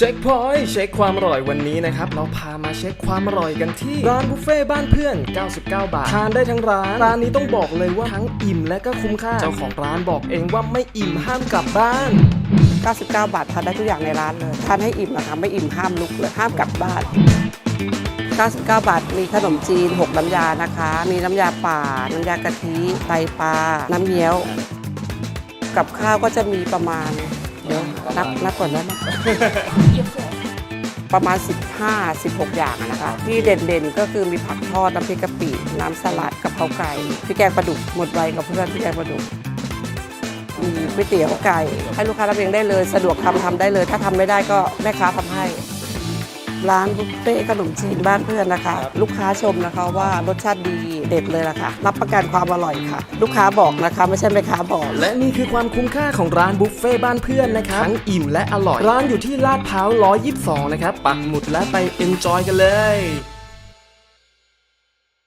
เช็คพอยต์เช็คความอร่อยวันนี้นะครับ เราพามาเช็คความอร่อยกันที่ ร้านบุฟเฟ่บ้านเพื่อน 99 บาท ทานได้ทั้งร้าน ร้านนี้ต้องบอกเลยว่าทั้งอิ่มและก็คุ้มค่า เจ้าของร้านบอกเองว่าไม่อิ่มห้ามกลับบ้าน 99 บาททานได้ทุกอย่างในร้านเลยทานให้อิ่มนะคะไม่อิ่มห้ามลุกเลยห้ามกลับบ้าน 99 บาท มีขนมจีน 6 น้ำยานะคะ มีน้ำยาป่า น้ำยากะทิไตปลา น้ำเงี้ยว กับข้าวก็จะมีประมาณ เดี๋ยวนับนับก่อนได้ไหมประมาณ 15 16 อย่างอะนะคะ ที่เด่นๆก็คือมีผักทอดน้ำพริกกะปิน้ำสลัดกะเพราไก่พริกแกงปลาดุกหมดไวกับเพื่อนพริกแกงปลาดุกมีก๋วยเตี๋ยวไก่ ให้ลูกค้าทำเองได้เลย สะดวกทำทำได้เลย ถ้าทำไม่ได้ก็แม่ค้าทำให้ ร้านบุฟเฟ่ขนมจีนบ้านเพื่อนนะคะ ลูกค้าชมนะคะว่ารสชาติดีเด็ดเลยล่ะค่ะ รับประกันความอร่อยค่ะ ลูกค้าบอกนะคะ ไม่ใช่แม่ค้าบอก และนี่คือความคุ้มค่าของร้านบุฟเฟ่บ้านเพื่อนนะครับทั้งอิ่มและอร่อย ร้านอยู่ที่ลาดพร้าว122 นะครับ ปักหมุดและไปเอนจอยกันเลย